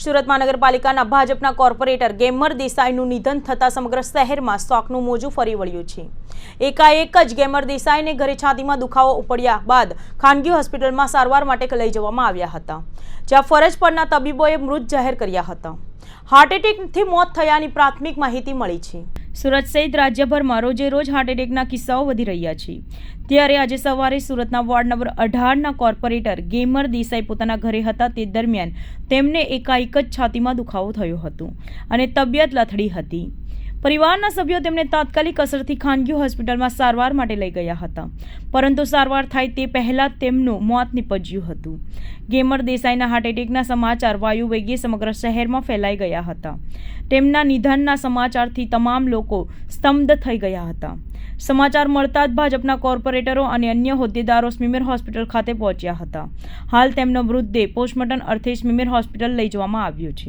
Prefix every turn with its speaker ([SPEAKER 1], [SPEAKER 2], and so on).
[SPEAKER 1] સુરત મહાનગરપાલિકાના ભાજપના corporator gamer દેસાઈનું નિધન થતાં સમગ્ર શહેરમાં શોકનું મોજું ફરી વળ્યું છે. એકાએક જ ગેમર દેસાઈને ઘરે છાતીમાં દુખાવો ઉપડ્યા બાદ ખાનગી હોસ્પિટલમાં સારવાર માટે લઈ જવામાં આવ્યા હતા, જ્યાં ફરજ પરના તબીબોએ મૃત જાહેર કર્યા હતા. હાર્ટ એટેકથી મોત થયાની પ્રાથમિક માહિતી મળી છે. સુરત સહિત રાજ્યભરમાં રોજે રોજ હાર્ટ એટેકના કિસ્સાઓ વધી રહ્યા છે. ત્યારે આજે સવારે સુરતના વોર્ડ નંબર અઢારના કોર્પોરેટર ગેમર દેસાઈ પોતાના ઘરે હતા તે દરમિયાન તેમને એકાએક જ છાતીમાં દુખાવો થયો હતો અને તબિયત લથડી હતી. પરિવારના સભ્યો તેમને તાત્કાલિક અસરથી ખાનગી હોસ્પિટલમાં સારવાર માટે લઈ ગયા હતા. પરંતુ સારવાર થાય તે પહેલાં તેમનું મોત નીપજ્યું હતું. ગેમર દેસાઈના હાર્ટ એટેકના સમાચાર વાયુ વેગે સમગ્ર શહેરમાં ફેલાઈ ગયા હતા. તેમના નિધનના સમાચારથી તમામ લોકો સ્તબ્ધ થઈ ગયા હતા. સમાચાર મળતા જ ભાજપના કોર્પોરેટરો અને અન્ય હોદ્દેદારો સ્મીમેર હોસ્પિટલ ખાતે પહોંચ્યા હતા. હાલ તેમનો મૃતદેહ પોસ્ટમોર્ટમ અર્થે સ્મીમેર હોસ્પિટલ લઈ જવામાં આવ્યો છે.